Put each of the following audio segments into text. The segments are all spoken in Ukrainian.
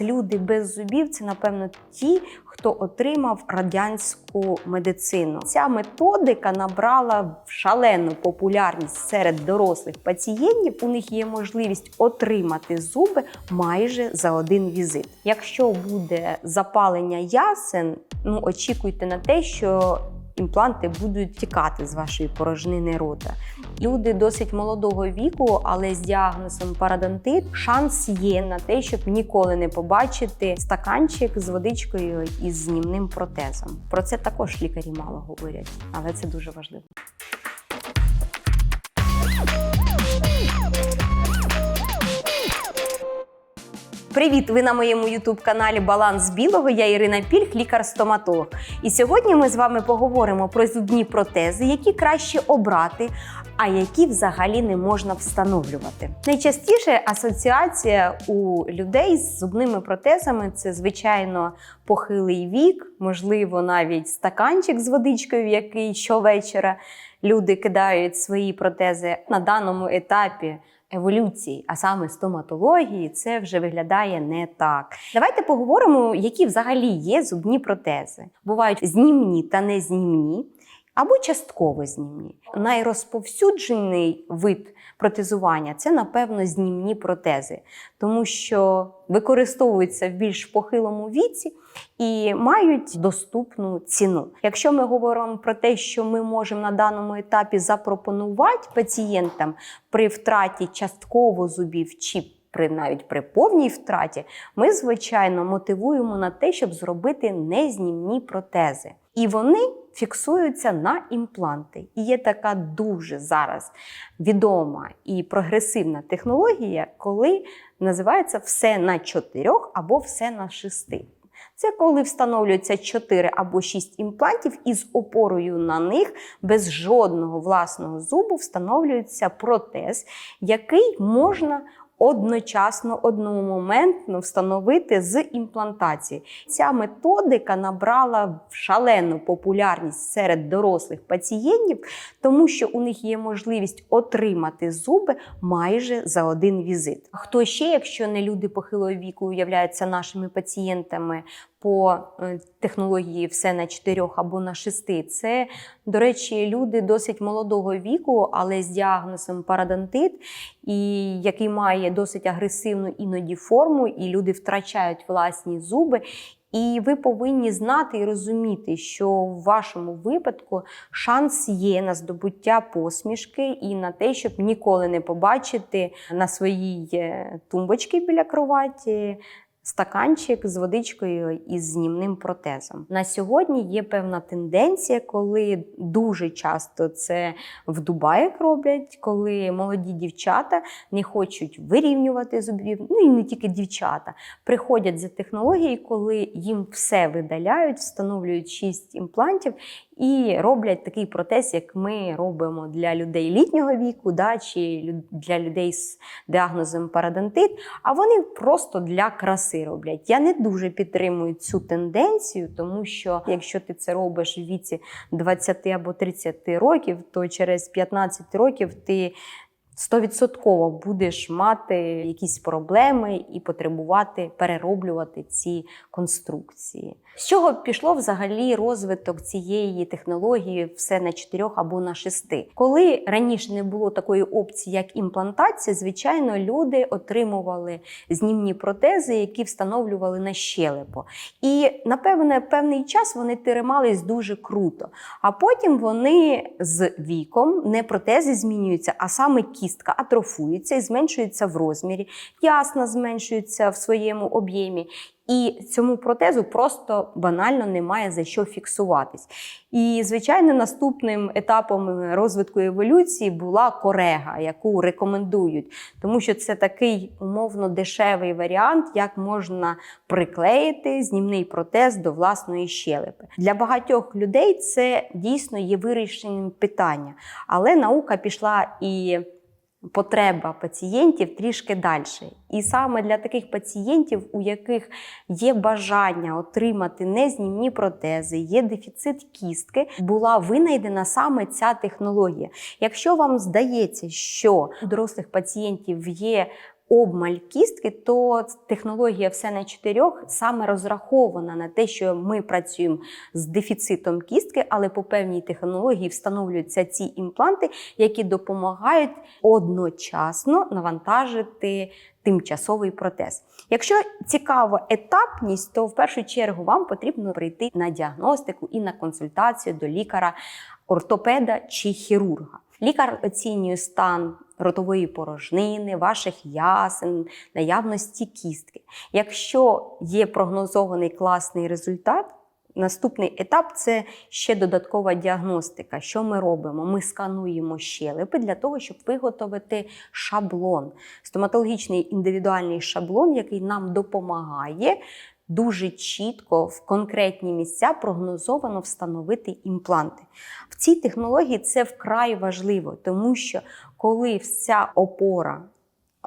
Люди без зубів це, напевно, ті, хто отримав радянську медицину. Ця методика набрала шалену популярність серед дорослих пацієнтів. У них є можливість отримати зуби майже за один візит. Якщо буде запалення ясен, ну очікуйте на те, що імпланти будуть тікати з вашої порожнини рота. Люди досить молодого віку, але з діагнозом парадонтит шанс є на те, щоб ніколи не побачити стаканчик з водичкою із знімним протезом. Про це також лікарі мало говорять, але це дуже важливо. Привіт! Ви на моєму ютуб-каналі Баланс Білого. Я Ірина Пільх, лікар-стоматолог. І сьогодні ми з вами поговоримо про зубні протези, які краще обрати, а які взагалі не можна встановлювати. Найчастіше асоціація у людей з зубними протезами це, звичайно, похилий вік, можливо, навіть стаканчик з водичкою, який щовечора люди кидають свої протези на даному етапі. Еволюції, а саме стоматології, це вже виглядає не так. Давайте поговоримо, які взагалі є зубні протези. Бувають знімні та незнімні, або частково знімні. Найрозповсюджений вид протезування це, напевно, знімні протези, тому що використовуються в більш похилому віці і мають доступну ціну. Якщо ми говоримо про те, що ми можемо на даному етапі запропонувати пацієнтам при втраті частково зубів чи при навіть при повній втраті, ми звичайно мотивуємо на те, щоб зробити незнімні протези. І вони фіксуються на імпланти. І є така дуже зараз відома і прогресивна технологія, коли називається все на чотирьох або все на шести. Це коли встановлюється 4 або 6 імплантів, і з опорою на них без жодного власного зубу встановлюється протез, який можна одночасно одномоментно встановити з імплантації. Ця методика набрала шалену популярність серед дорослих пацієнтів, тому що у них є можливість отримати зуби майже за один візит. Хто ще, якщо не люди похилого віку, являються нашими пацієнтами по е, технології все на чотирьох або на шести, це, до речі, люди досить молодого віку, але з діагнозом парадонтит, і який має досить агресивну іноді форму, і люди втрачають власні зуби. І ви повинні знати і розуміти, що в вашому випадку шанс є на здобуття посмішки і на те, щоб ніколи не побачити на своїй е, тумбочці біля кроваті стаканчик з водичкою і знімним протезом. На сьогодні є певна тенденція, коли дуже часто це в Дубаях роблять, коли молоді дівчата не хочуть вирівнювати зубів, ну і не тільки дівчата, приходять за технологією, коли їм все видаляють, встановлюють 6 імплантів. І роблять такий протез, як ми робимо для людей літнього віку, да, чи для людей з діагнозом парадонтит, а вони просто для краси роблять. Я не дуже підтримую цю тенденцію, тому що якщо ти це робиш в віці 20 або 30 років, то через 15 років ти Стовідсотково будеш мати якісь проблеми і потребувати перероблювати ці конструкції. З чого пішло взагалі розвиток цієї технології все на чотирьох або на шести? Коли раніше не було такої опції, як імплантація, звичайно, люди отримували знімні протези, які встановлювали на щелепо. І напевне певний час вони тримались дуже круто. А потім вони з віком не протези змінюються, а саме кістка атрофується і зменшується в розмірі, ясна зменшується в своєму об'ємі. І цьому протезу просто банально немає за що фіксуватись. І, звичайно, наступним етапом розвитку еволюції була корега, яку рекомендують, тому що це такий умовно дешевий варіант, як можна приклеїти знімний протез до власної щелепи. Для багатьох людей це дійсно є вирішенням питання, але наука пішла і потреба пацієнтів трішки далі. І саме для таких пацієнтів, у яких є бажання отримати незнімні протези, є дефіцит кістки, була винайдена саме ця технологія. Якщо вам здається, що у дорослих пацієнтів є обмаль кістки, то технологія все на чотирьох саме розрахована на те, що ми працюємо з дефіцитом кістки, але по певній технології встановлюються ці імпланти, які допомагають одночасно навантажити тимчасовий протез. Якщо цікава етапність, то в першу чергу вам потрібно прийти на діагностику і на консультацію до лікаря ортопеда чи хірурга. Лікар оцінює стан ротової порожнини, ваших ясен, наявності кістки. Якщо є прогнозований класний результат, Наступний етап це ще додаткова діагностика. Що ми робимо? Ми скануємо щелепи для того, щоб виготовити шаблон, стоматологічний індивідуальний шаблон, який нам допомагає дуже чітко в конкретні місця прогнозовано встановити імпланти. В цій технології це вкрай важливо, тому що коли вся опора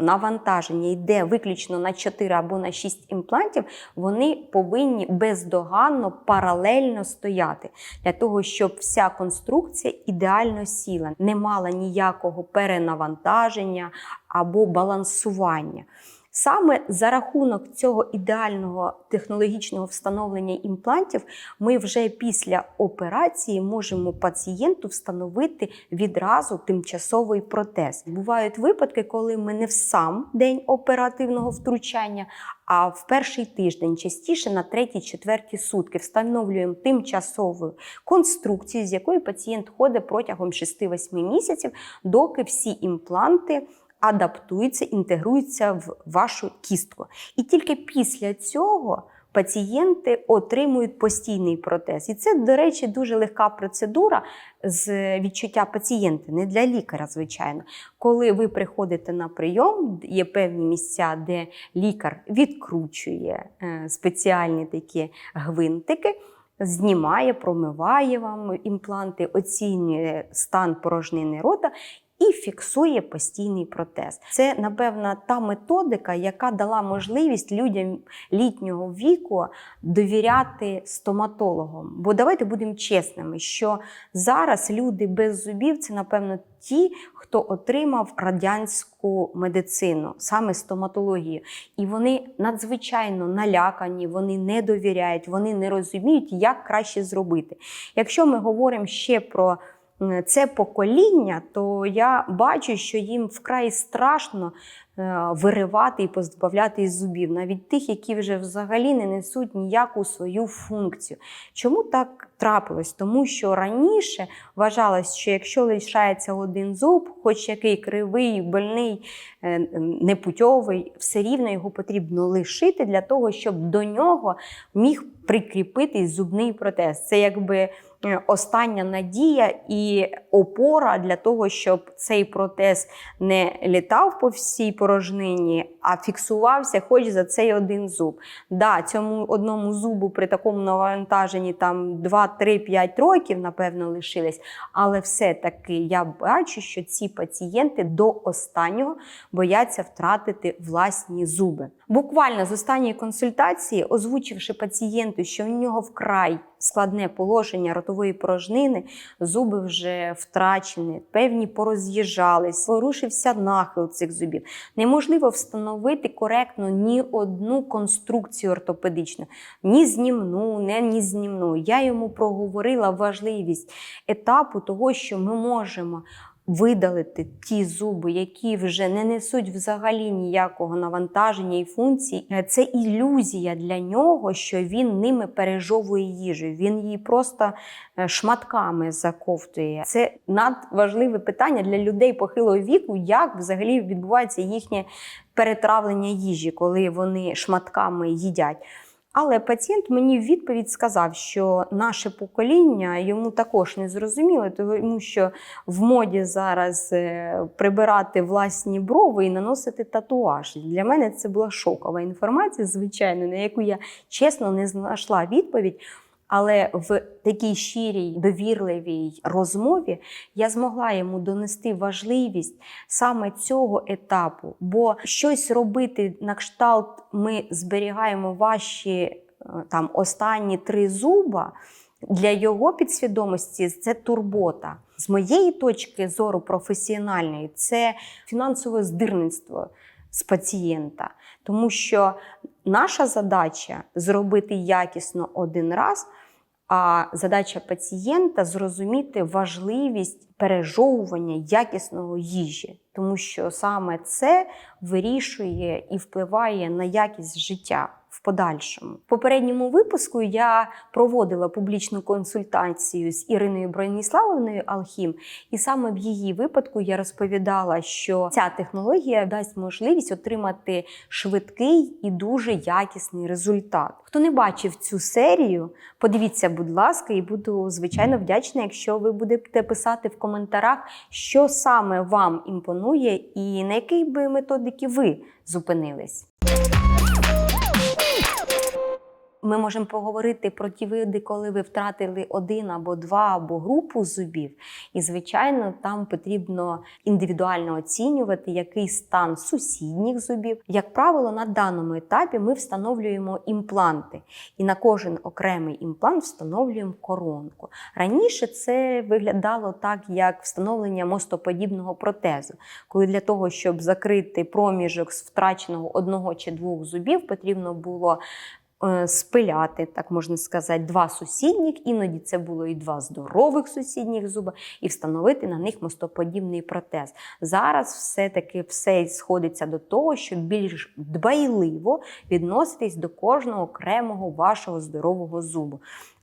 навантаження йде виключно на 4 або на 6 імплантів, вони повинні бездоганно паралельно стояти для того, щоб вся конструкція ідеально сіла, не мала ніякого перенавантаження або балансування. Саме за рахунок цього ідеального технологічного встановлення імплантів, ми вже після операції можемо пацієнту встановити відразу тимчасовий протез. Бувають випадки, коли ми не в сам день оперативного втручання, а в перший тиждень, частіше на треті-четверті сутки, встановлюємо тимчасову конструкцію, з якою пацієнт ходить протягом 6-8 місяців, доки всі імпланти адаптуються, інтегруються в вашу кістку. І тільки після цього пацієнти отримують постійний протез. І це, до речі, дуже легка процедура з відчуття пацієнта, не для лікаря, звичайно. Коли ви приходите на прийом, є певні місця, де лікар відкручує е, спеціальні такі гвинтики. Знімає, промиває вам імпланти, оцінює стан порожнини рота і фіксує постійний протез. Це, напевно, та методика, яка дала можливість людям літнього віку довіряти стоматологам. Бо давайте будемо чесними, що зараз люди без зубів це, напевно, ті, хто отримав радянську медицину, саме стоматологію. І вони надзвичайно налякані, вони не довіряють, вони не розуміють, як краще зробити. Якщо ми говоримо ще про це покоління, то я бачу, що їм вкрай страшно е, виривати і позбавляти із зубів, навіть тих, які вже взагалі не несуть ніяку свою функцію. Чому так трапилось? Тому що раніше вважалось, що якщо лишається один зуб, хоч який кривий, больний, е, непутьовий, все рівно його потрібно лишити для того, щоб до нього міг прикріпитись зубний протез. Це якби. Е, остання надія і опора для того, щоб цей протез не літав по всій порожнині, а фіксувався хоч за цей один зуб. Да, Цьому одному зубу при такому навантаженні там 2-3-5 років, напевно, лишились. Але все-таки я бачу, що ці пацієнти до останнього бояться втратити власні зуби. Буквально з останньої консультації, озвучивши пацієнту, що в нього вкрай складне положення ротової порожнини, зуби вже втрачені, певні пороз'їжджались, порушився нахил цих зубів. Неможливо встановити коректно ні одну конструкцію ортопедичну, ні знімну, не ні знімну. Я йому проговорила важливість етапу того, що ми можемо видалити ті зуби, які вже не несуть взагалі ніякого навантаження і функцій. Е, це ілюзія для нього, що він ними пережовує їжу. Він її просто е, шматками заковтує. Це надважливе питання для людей похилого віку, як взагалі відбувається їхнє перетравлення їжі, коли вони шматками їдять. Але пацієнт мені в відповідь сказав, що наше покоління йому також не зрозуміло, тому що в моді зараз е, прибирати власні брови і наносити татуаж. Для мене це була шокова інформація, звичайно, на яку я чесно не знайшла відповідь. Але в такій щирій, довірливій розмові я змогла йому донести важливість саме цього етапу. Бо щось робити на кшталт, ми зберігаємо ваші е, там останні три зуба. Для його підсвідомості це турбота. З моєї точки зору професіональної, це фінансове здирництво. з пацієнта, тому що наша задача зробити якісно один раз. А задача пацієнта зрозуміти важливість пережовування якісного їжі, тому що саме це вирішує і впливає на якість життя в подальшому. В попередньому випуску я проводила публічну консультацію з Іриною Броніславовною Алхім, і саме в її випадку я розповідала, що ця технологія дасть можливість отримати швидкий і дуже якісний результат. Хто не бачив цю серію, подивіться, будь ласка, і буду звичайно вдячна, якщо ви будете писати в коментарях, що саме вам імпонує і на якій би методики ви зупинились. Ми можемо поговорити про ті види, коли ви втратили один або два або групу зубів. І, звичайно, там потрібно індивідуально оцінювати, який стан сусідніх зубів. Як правило, на даному етапі ми встановлюємо імпланти, і на кожен окремий імплант встановлюємо коронку. Раніше це виглядало так, як встановлення мостоподібного протезу, коли для того, щоб закрити проміжок з втраченого одного чи двох зубів, потрібно було спиляти, так можна сказати, два сусідніх, іноді це було і два здорових сусідніх зуба, і встановити на них мостоподібний протез. Зараз все-таки все сходиться до того, щоб більш дбайливо відноситись до кожного окремого вашого здорового зубу.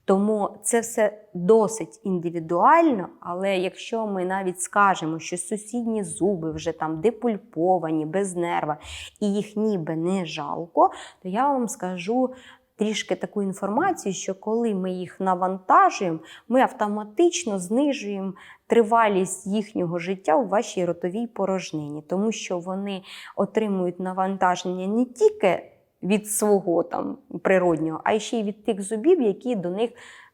Тому це все досить індивідуально, але якщо ми навіть скажемо, що сусідні зуби вже там депульповані, без нерва, і їх ніби не жалко, то я вам скажу трішки таку інформацію, що коли ми їх навантажуємо, ми автоматично знижуємо тривалість їхнього життя у вашій ротовій порожнині, тому що вони отримують навантаження не тільки від свого там природнього, а ще й від тих зубів, які до них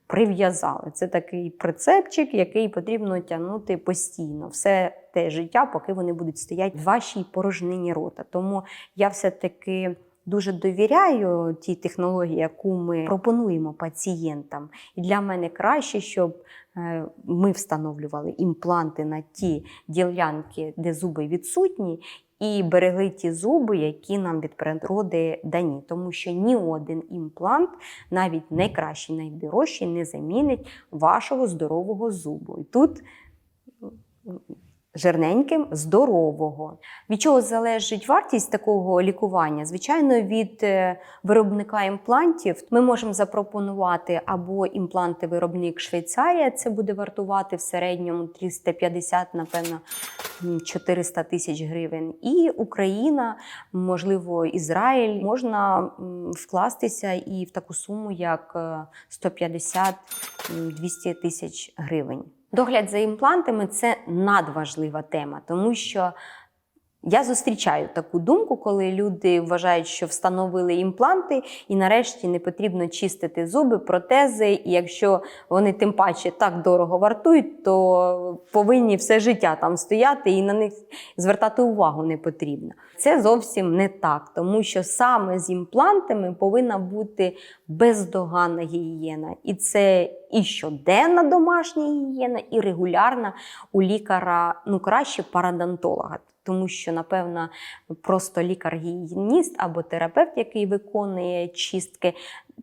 прив'язали. Це такий прицепчик, який потрібно тягнути постійно. Все те життя, поки вони будуть стояти в вашій порожнині рота. Тому я все-таки. Дуже довіряю тій технології, яку ми пропонуємо пацієнтам. І для мене краще, щоб е, ми встановлювали імпланти на ті ділянки, де зуби відсутні, і берегли ті зуби, які нам від природи дані. Тому що ні один імплант, навіть найкращий, найдорожчий, не замінить вашого здорового зубу. І тут жирненьким здорового. Від чого залежить вартість такого лікування? Звичайно, від е, виробника імплантів ми можемо запропонувати або імпланти виробник Швейцарія, це буде вартувати в середньому 350, напевно, 400 тисяч гривень. І Україна, можливо, Ізраїль можна вкластися і в таку суму, як 150-200 тисяч гривень. Догляд за імплантами це надважлива тема, тому що я зустрічаю таку думку, коли люди вважають, що встановили імпланти, і нарешті не потрібно чистити зуби, протези. І якщо вони тим паче так дорого вартують, то повинні все життя там стояти і на них звертати увагу не потрібно. Це зовсім не так, тому що саме з імплантами повинна бути бездоганна гігієна. І це і щоденна домашня гігієна, і регулярна у лікаря, ну краще парадонтолога. Тому що, напевно, просто лікар-гігієніст або терапевт, який виконує чистки,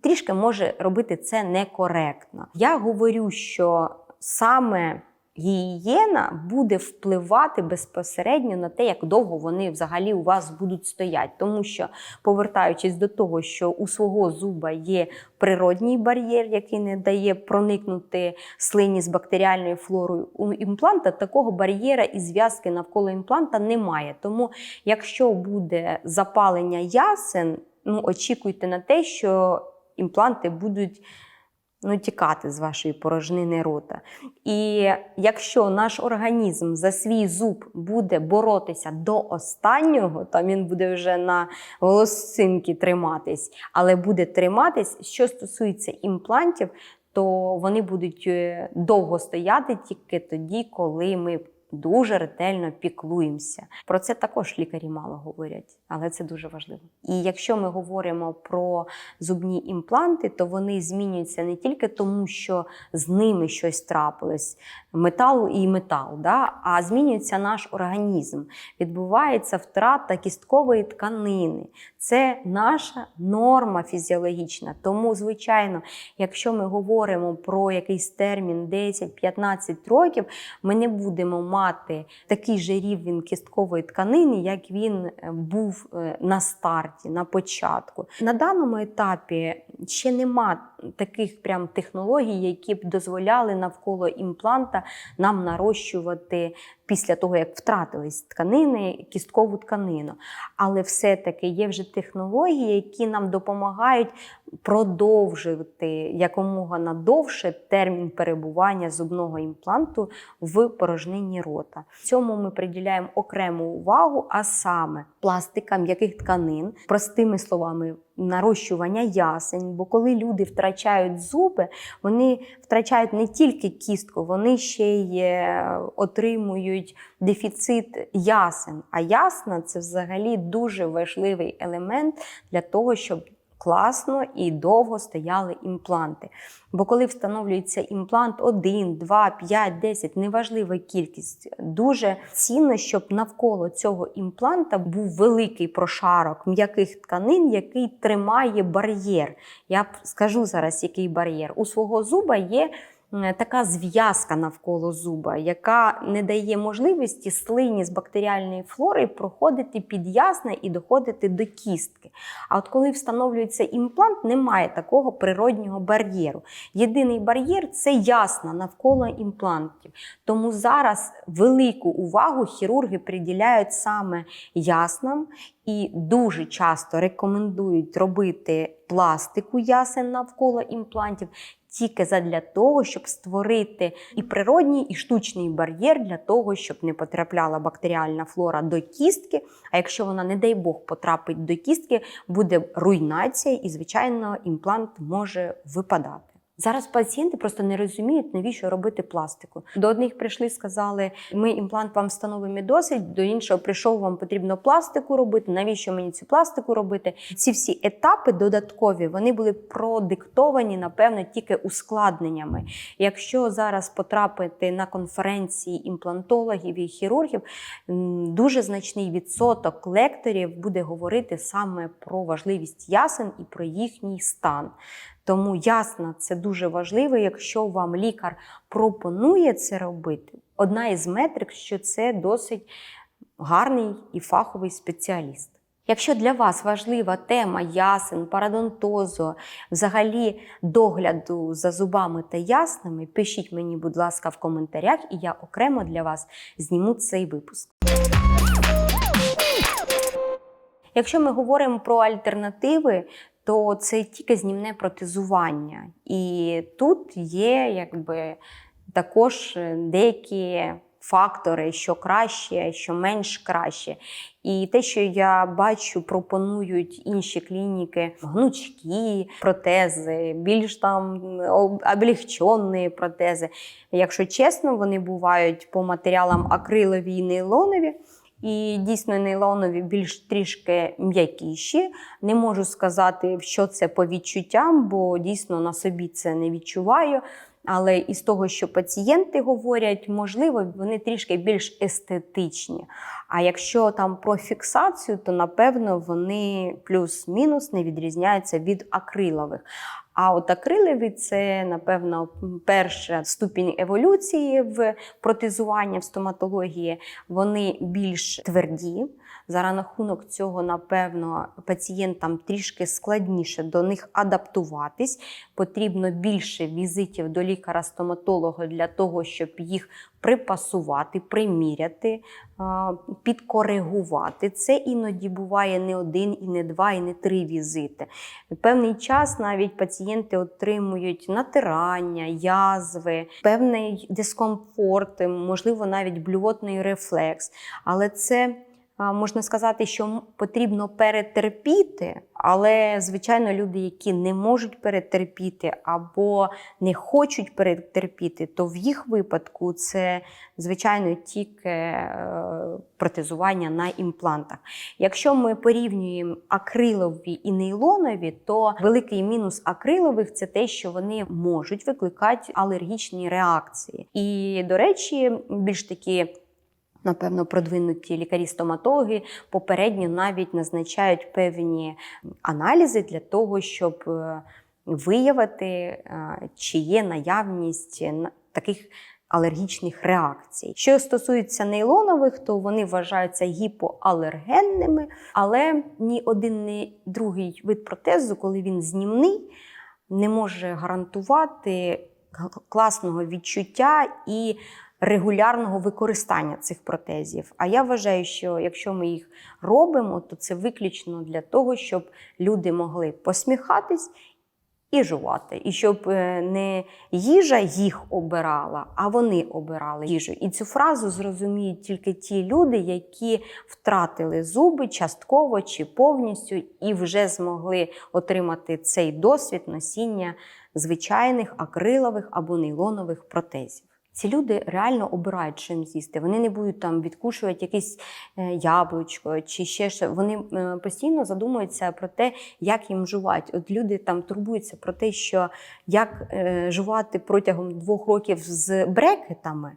трішки може робити це некоректно. Я говорю, що саме гігієна буде впливати безпосередньо на те, як довго вони взагалі у вас будуть стояти. Тому що, повертаючись до того, що у свого зуба є природній бар'єр, який не дає проникнути слині з бактеріальною флорою, у імпланта такого бар'єра і зв'язки навколо імпланта немає. Тому, якщо буде запалення ясен, ну очікуйте на те, що імпланти будуть ну, тікати з вашої порожнини рота. І якщо наш організм за свій зуб буде боротися до останнього, там він буде вже на волосинки триматись, але буде триматись, що стосується імплантів, то вони будуть е, довго стояти тільки тоді, коли ми дуже ретельно піклуємося. Про це також лікарі мало говорять. Але це дуже важливо. І якщо ми говоримо про зубні імпланти, то вони змінюються не тільки тому, що з ними щось трапилось, метал і метал, да? а змінюється наш організм. Відбувається втрата кісткової тканини. Це наша норма фізіологічна. Тому, звичайно, якщо ми говоримо про якийсь термін 10-15 років, ми не будемо мати такий же рівень кісткової тканини, як він е, е, на старті, на початку. На даному етапі ще нема таких прям технологій, які б дозволяли навколо імпланта нам нарощувати після того, як втратились тканини, кісткову тканину. Але все-таки є вже технології, які нам допомагають продовжувати якомога надовше термін перебування зубного імпланту в порожнині рота. Цьому ми приділяємо окрему увагу, а саме пластика м'яких тканин, простими словами. Нарощування ясень, бо коли люди втрачають зуби, вони втрачають не тільки кістку, вони ще й е, отримують дефіцит ясен. А ясна це взагалі дуже важливий елемент для того, щоб класно і довго стояли імпланти. Бо коли встановлюється імплант 1, 2, 5, 10, неважлива кількість, дуже цінно, щоб навколо цього імпланта був великий прошарок м'яких тканин, який тримає бар'єр. Я скажу зараз, який бар'єр. У свого зуба є така зв'язка навколо зуба, яка не дає можливості слині з бактеріальної флори проходити під ясне і доходити до кістки. А от коли встановлюється імплант, немає такого природнього бар'єру. Єдиний бар'єр це ясна навколо імплантів. Тому зараз велику увагу хірурги приділяють саме яснам і дуже часто рекомендують робити пластику ясен навколо імплантів тільки задля того, щоб створити і природній, і штучний бар'єр для того, щоб не потрапляла бактеріальна флора до кістки. А якщо вона, не дай Бог, потрапить до кістки, буде руйнація, і, звичайно, імплант може випадати. Зараз пацієнти просто не розуміють, навіщо робити пластику. До одних прийшли, сказали, ми імплант вам встановимо досить. До іншого прийшов, вам потрібно пластику робити. Навіщо мені цю пластику робити? Ці всі етапи додаткові вони були продиктовані, напевно, тільки ускладненнями. Якщо зараз потрапити на конференції імплантологів і хірургів, дуже значний відсоток лекторів буде говорити саме про важливість ясен і про їхній стан. Тому ясно, це дуже важливо, якщо вам лікар пропонує це робити. Одна із метрик, що це досить гарний і фаховий спеціаліст. Якщо для вас важлива тема ясен, парадонтозу, взагалі догляду за зубами та яснами, пишіть мені, будь ласка, в коментарях, і я окремо для вас зніму цей випуск. Якщо ми говоримо про альтернативи, то це тільки знімне протезування. І тут є якби також деякі фактори, що краще, що менш краще. І те, що я бачу, пропонують інші клініки гнучкі протези, більш там облегчені протези. Якщо чесно, вони бувають по матеріалам акрилові і нейлонові. І дійсно нейлонові більш трішки м'якіші. Не можу сказати, що це по відчуттям, бо дійсно на собі це не відчуваю. Але із того, що пацієнти говорять, можливо, вони трішки більш естетичні. А якщо там про фіксацію, то напевно вони плюс-мінус не відрізняються від акрилових. А от акрилові це, напевно, перша ступінь еволюції в протезування в стоматології. Вони більш тверді. За рахунок цього, напевно, пацієнтам трішки складніше до них адаптуватись. Потрібно більше візитів до лікаря-стоматолога для того, щоб їх припасувати, приміряти, підкоригувати. Це іноді буває не один, і не два, і не три візити. Певний час навіть пацієнти отримують натирання, язви, певний дискомфорт, можливо, навіть блювотний рефлекс. Але це можна сказати, що потрібно перетерпіти, але звичайно, люди, які не можуть перетерпіти або не хочуть перетерпіти, то в їх випадку це звичайно тільки е, протезування на імплантах. Якщо ми порівнюємо акрилові і нейлонові, то великий мінус акрилових це те, що вони можуть викликати алергічні реакції. І, до речі, більш такі. Напевно, продвинуті лікарі-стоматологи попередньо навіть назначають певні аналізи для того, щоб е, виявити, е, чи є наявність таких алергічних реакцій. Що стосується нейлонових, то вони вважаються гіпоалергенними, але ні один, ні другий вид протезу, коли він знімний, не може гарантувати класного відчуття і регулярного використання цих протезів. А я вважаю, що якщо ми їх робимо, то це виключно для того, щоб люди могли посміхатись і жувати, і щоб е, не їжа їх обирала, а вони обирали їжу. І цю фразу зрозуміють тільки ті люди, які втратили зуби частково чи повністю, і вже змогли отримати цей досвід носіння звичайних акрилових або нейлонових протезів. Ці люди реально обирають чим з'їсти. Вони не будуть там відкушувати якесь е, яблучко чи ще що. Вони е, постійно задумуються про те, як їм жувати. От люди там турбуються про те, що як е, жувати протягом двох років з брекетами.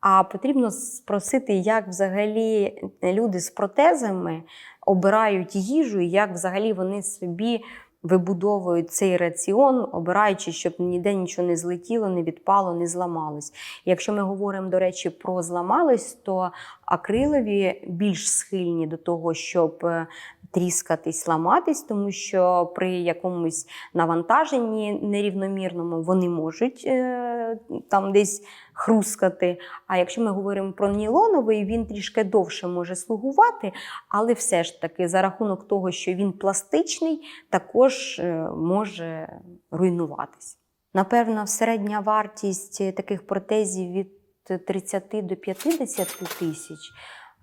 А потрібно спросити, як взагалі люди з протезами обирають їжу, і як взагалі вони собі вибудовують цей раціон, обираючи, щоб ніде нічого не злетіло, не відпало, не зламалось. Якщо ми говоримо, до речі, про зламалось, то акрилові більш схильні до того, щоб е, тріскатись, ламатись, тому що при якомусь навантаженні нерівномірному вони можуть е, там десь хрускати. А якщо ми говоримо про нілоновий, він трішки довше може слугувати, але все ж таки за рахунок того, що він пластичний, також е, може руйнуватись. Напевно, середня вартість таких протезів від 30 до 50 тисяч.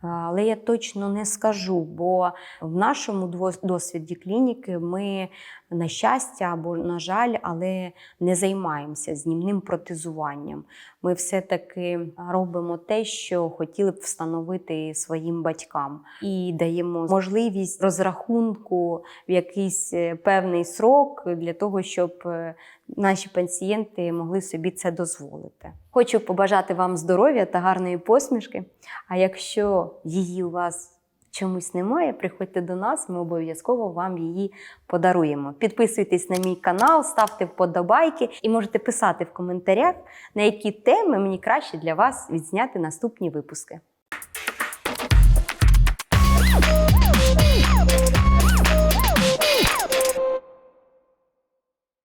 Але я точно не скажу, бо в нашому досвіді клініки ми, на щастя або на жаль, але не займаємося знімним протезуванням. Ми все-таки робимо те, що хотіли б встановити своїм батькам, і даємо можливість розрахунку в якийсь е, певний срок для того, щоб е, наші пацієнти могли собі це дозволити. Хочу побажати вам здоров'я та гарної посмішки. А якщо її у вас чомусь немає, приходьте до нас, ми обов'язково вам її подаруємо. Підписуйтесь на мій канал, ставте вподобайки і можете писати в коментарях, на які теми мені краще для вас відзняти наступні випуски.